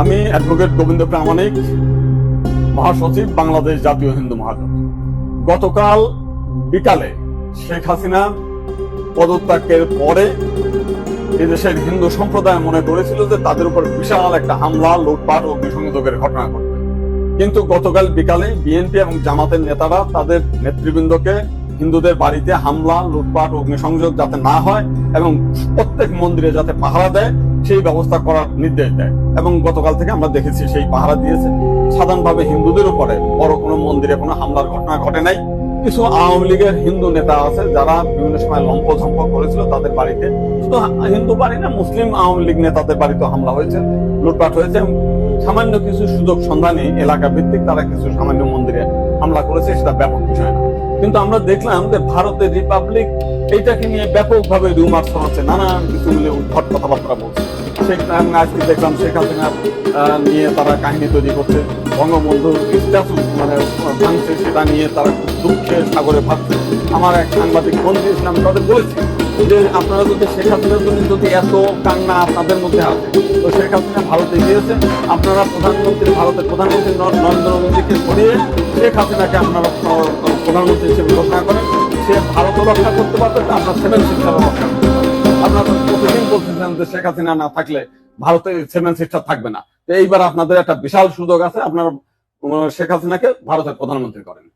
আমি অ্যাডভোকেট গোবিন্দ প্রামাণিক মহাসচিব, বাংলাদেশ জাতীয় হিন্দু মহাজোট। গতকাল বিকালে শেখ হাসিনা পদত্যাগের পরে এদেশের হিন্দু সম্প্রদায় মনে করেছিল যে তাদের উপর বিশাল একটা হামলা, লুটপাট ও অগ্নিসংযোগের ঘটনা ঘটবে। কিন্তু গতকাল বিকালে বিএনপি এবং জামাতের নেতারা তাদের নেতৃবৃন্দকে হিন্দুদের বাড়িতে হামলা, লুটপাট, অগ্নিসংযোগ যাতে না হয় এবং প্রত্যেক মন্দিরে যাতে পাহারা দেয়, সেই ব্যবস্থা করার নির্দেশ দেয়। এবং গতকাল থেকে আমরা দেখেছি সেই পাহারা দিয়েছে। সাধারণভাবে হিন্দুদের উপরে বড় কোনো মন্দিরে কোনো হামলার ঘটনা ঘটে নাই। কিছু আওয়ামী লীগের হিন্দু নেতা আছে, যারা বিভিন্ন সময় লম্প ঝম্প করেছিল তাদের বাড়িতে। শুধু হিন্দু বাড়ি না, মুসলিম আওয়ামী লীগ নেতাদের বাড়িতে হামলা হয়েছে, লুটপাট হয়েছে সামান্য কিছু সুযোগ সন্ধানে এলাকা ভিত্তিক তারা কিছু সামান্য মন্দিরে হামলা করেছে, সেটা ব্যাপক বিষয় না। কিন্তু আমরা দেখলাম যে ভারতের রিপাবলিক এইটাকে নিয়ে ব্যাপকভাবে রিউমার ছড়াচ্ছে, নানান কিছু মিলে উদ্ভট কথাবার্তা বলছে। শেখ আজকে দেখলাম শেখ নিয়ে তারা কাহিনী তৈরি করছে স্ট্যাচু মানে ভাঙছে, সেটা নিয়ে তারা খুব সাগরে ভাবছে আমার এক সাংবাদিক ফোন দিয়েছিলাম তাদের বলেছি যে, আপনারা যদি শেখ হাসিনার জন্য যদি এত কান্না আপনাদের মধ্যে আছে তো শেখ হাসিনা ভারতে গিয়েছে, আপনারা প্রধানমন্ত্রী, ভারতের প্রধানমন্ত্রী নরেন্দ্র মোদীকে সরিয়ে শেখ হাসিনাকে আপনারা প্রধানমন্ত্রী হিসেবে ঘোষণা করেন, সে ভারতও রক্ষা করতে পারবে আপনার সেভেন সিস্টারও রক্ষা করতে প্রতিদিন বলতেছেন যে শেখ হাসিনা না থাকলে ভারতে সেভেন সিস্টার থাকবে না। তো এইবার আপনাদের একটা বিশাল সুযোগ আছে, আপনার, শেখ হাসিনাকে ভারতের প্রধানমন্ত্রী করেন।